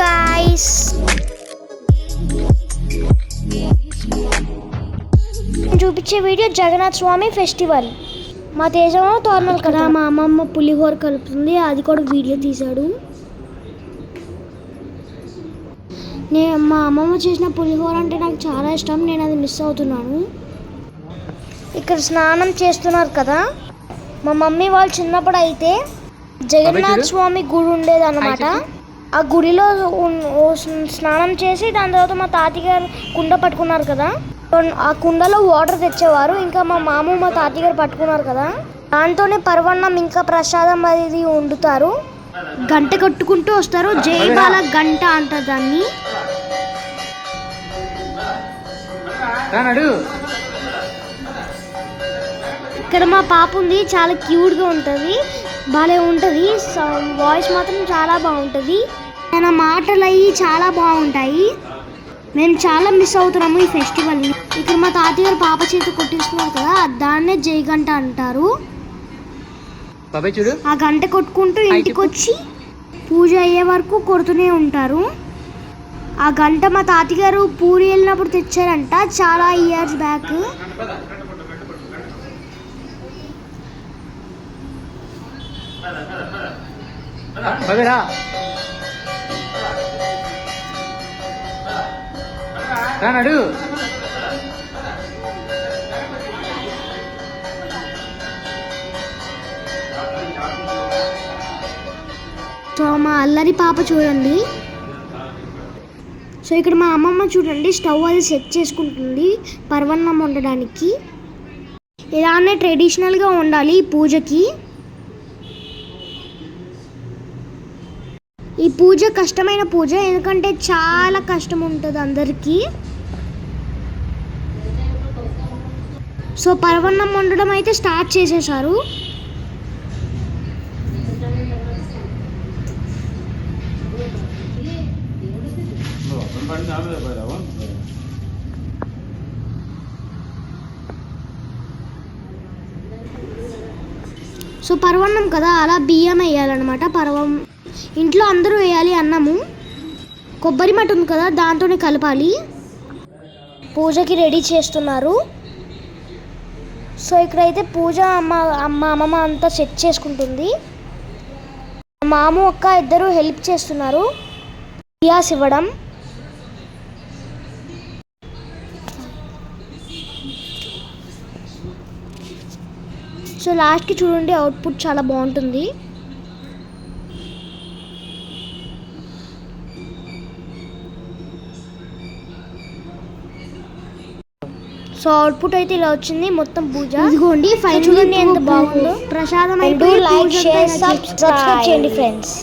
Guys చూపించే video Jagannadh స్వామి festival. మా తేజమో తోరణాలు కదా మా అమ్మమ్మ పులిహోర కలుపుతుంది. అది కూడా వీడియో తీశాడు. నేను మా అమ్మమ్మ చేసిన పులిహోర అంటే నాకు చాలా ఇష్టం. నేను అది మిస్ అవుతున్నాను. ఇక్కడ స్నానం చేస్తున్నారు కదా. మా మమ్మీ వాళ్ళు చిన్నప్పుడు అయితే జగన్నాథ్ స్వామి గుడి ఉండేది అనమాట ఆ గుడిలో స్నానం చేసి దాని తర్వాత మా తాతయ్య గారు కుండ పట్టుకున్నారు కదా. ఆ కుండలో వాటర్ తెచ్చేవారు. ఇంకా మా మామ మా తాతయ్య గారు పట్టుకున్నారు కదా. దాంతోనే పర్వన్నం ఇంకా ప్రసాదం అది వండుతారు. గంట కట్టుకుంటూ వస్తారు. జై బాల గంట అంటారు దాన్ని. ఇక్కడ మా పాప ఉంది. చాలా క్యూట్గా ఉంటుంది. భలే ఉంటుంది. వాయిస్ మాత్రం చాలా బాగుంటుంది. తన మాటలు అవి చాలా బాగుంటాయి. మేము చాలా మిస్ అవుతున్నాము ఈ ఫెస్టివల్ని ఇక్కడ మా తాతయ్య గారు పాప చేతి కొట్టిస్తున్నారు కదా దాన్నే జై గంట అంటారు ఆ గంట కొట్టుకుంటూ ఇంటికి వచ్చి పూజ అయ్యే వరకు కొడుతూనే ఉంటారు. ఆ గంట మా తాతయ్య గారు పూరి వెళ్ళినప్పుడు తెచ్చారంట చాలా ఇయర్స్ బ్యాక్ రానడు. సో మా అల్లరి పాప చూడండి. సో ఇక్కడ మా అమ్మమ్మ చూడండి స్టవ్ అది సెట్ చేసుకుంటుంది పర్వన్నం వండడానికి. ఇలానే ట్రెడిషనల్గా ఉండాలి పూజకి. ఈ పూజ కష్టమైన పూజ ఎందుకంటే చాలా కష్టం ఉంటుంది అందరికీ. సో పర్వన్నం వండడం అయితే స్టార్ట్ చేసేసారు. సో పర్వన్నం కదా అలా బియ్యం వేయాలన్నమాట పర్వం ఇంట్లో అందరూ వేయాలి అన్నము. కొబ్బరి మట్టి ఉంది కదా దాంతోనే కలపాలి. పూజకి రెడీ చేస్తున్నారు. సో ఇక్కడైతే పూజ అమ్మ అమ్మ అమ్మమ్మ అంతా సెట్ చేసుకుంటుంది. మాము అక్క ఇద్దరు హెల్ప్ చేస్తున్నారు. బియాస్ ఇవ్వడం. సో లాస్ట్కి చూడండి అవుట్పుట్ చాలా బాగుంటుంది. సో అవుట్పుట్ అయితే ఇలా వచ్చింది మొత్తం పూజ. ఇదిగోండి ఫైనల్ చూడండి ఎంత బాగుందో. ప్రసాదం share, అంతా ఇలా subscribe. చేయండి ఫ్రెండ్స్